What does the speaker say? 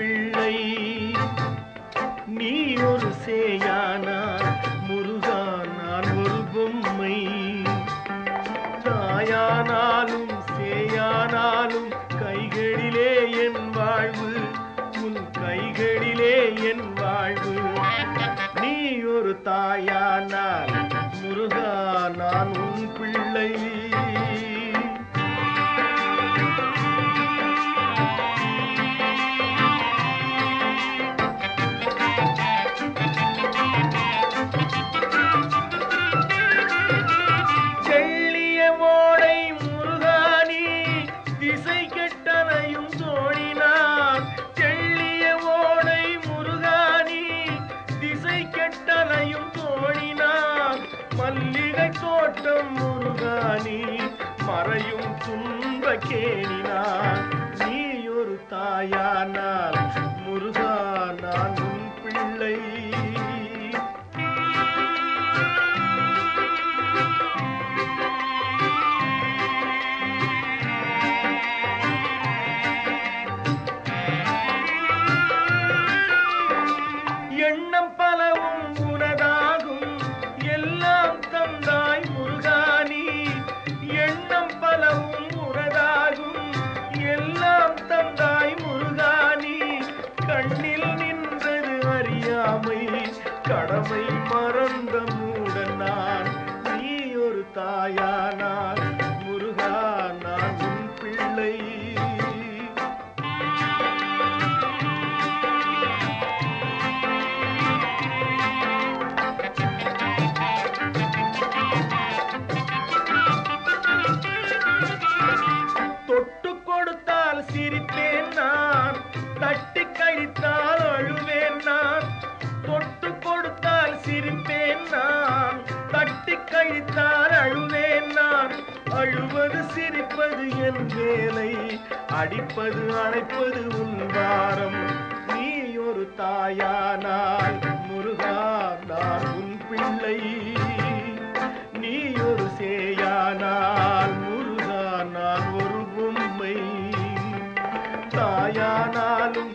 பிள்ளை. நீ ஒரு சேயானா? முருகா நான் ஒரு பொம்மை. தாயானாலும் சேயானாலும் கைகளிலே என் வாழ்வு. உன் கைகளிலே என் வாழ்வு. நீ ஒரு தாயானால் தோட்டம் முருகானி மறையும் துன்ப கேணினான் நீ ஒரு தாயானால் கடமை கடமை மறந்த மூடன் நான். நீ ஒரு தாயானான் முருகா நான் உன் பிள்ளை. தொட்டு கொடுத்தால் சிரித்தேன் நான். தட்டு சிரிப்பது என் வேலை அடிப்பது அணைப்பது உன் வாரம் நீ ஒரு தாயானால் முருகா நான் உன் பிள்ளை. நீ ஒரு சேயானால் முருகா நான் ஒரு பொம்மை. தாயானாலும்